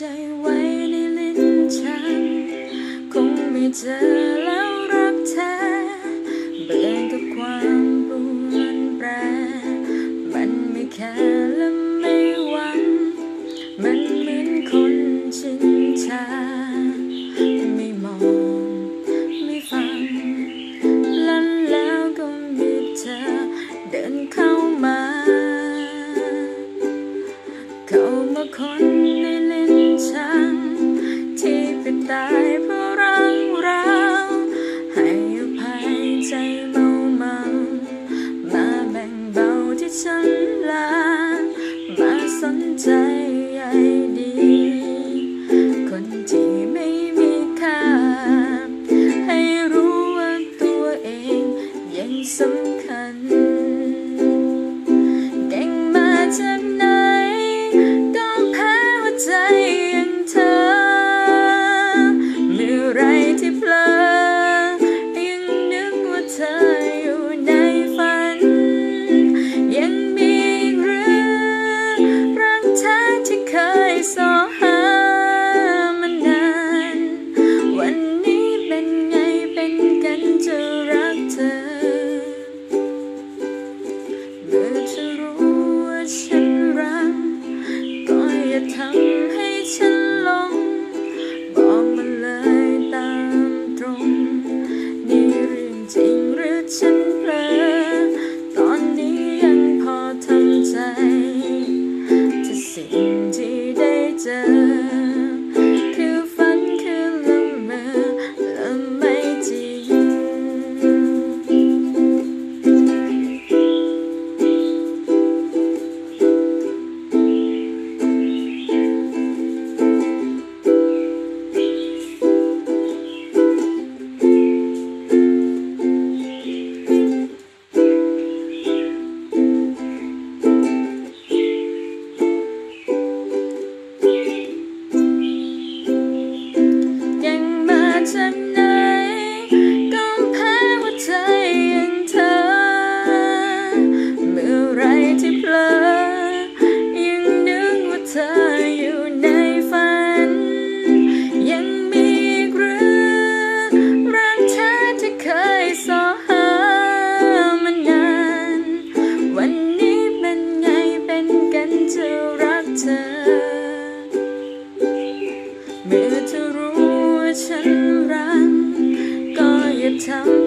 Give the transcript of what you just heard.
ใจไว้ในลิ้นฉัน คงไม่เจอแล้วรักแท้เบื่อกับความปวนแปร มันไม่แค่และไม่หวัง มันเหมือนคนชินชา ไม่มอง ไม่ฟัง แล้วแล้วก็มีเธอเดินเข้ามา ตายเพราะรังเราให้อภัยใจเมาเมามาแบ่งเบาที่ฉันลามาสนใจใยดี คนที่ไม่มีค่า handsome now. time